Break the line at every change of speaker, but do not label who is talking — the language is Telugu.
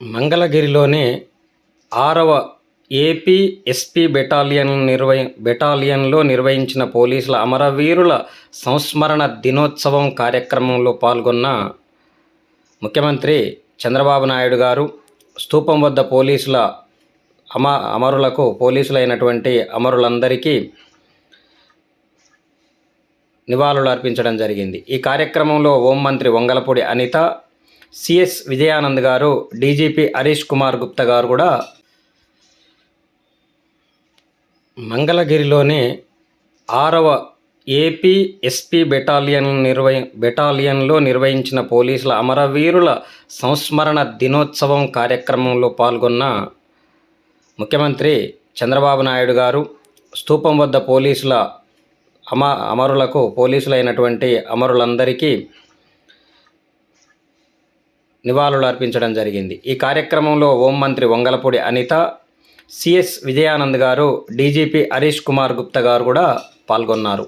మంగళగిరిలోని ఆరవ ఏపీ ఎస్పీ బెటాలియన్ నిర్వహి బెటాలియన్లో నిర్వహించిన పోలీసుల అమరవీరుల సంస్మరణ దినోత్సవం కార్యక్రమంలో పాల్గొన్న ముఖ్యమంత్రి చంద్రబాబు నాయుడు గారు స్తూపం వద్ద పోలీసుల అమ అమరులకు పోలీసులైనటువంటి అమరులందరికీ నివాళులు అర్పించడం జరిగింది. ఈ కార్యక్రమంలో హోంమంత్రి వంగలపూడి అనిత సిఎస్ విజయానంద్ గారు డీజీపీ హరీష్ కుమార్ గుప్తా గారు కూడా మంగళగిరిలోని ఆరవ ఏపీ ఎస్పీ బెటాలియన్ నిర్వహి బెటాలియన్లో నిర్వహించిన పోలీసుల అమరవీరుల సంస్మరణ దినోత్సవం కార్యక్రమంలో పాల్గొన్న ముఖ్యమంత్రి చంద్రబాబు నాయుడు గారు స్తూపం వద్ద పోలీసుల అమ అమరులకు పోలీసులైనటువంటి అమరులందరికీ నివాళులు అర్పించడం జరిగింది. ఈ కార్యక్రమంలో హోంమంత్రి వంగలపూడి అనిత సిఎస్ విజయానంద్ గారు డీజీపీ హరీష్ కుమార్ గుప్తా గారు కూడా పాల్గొన్నారు.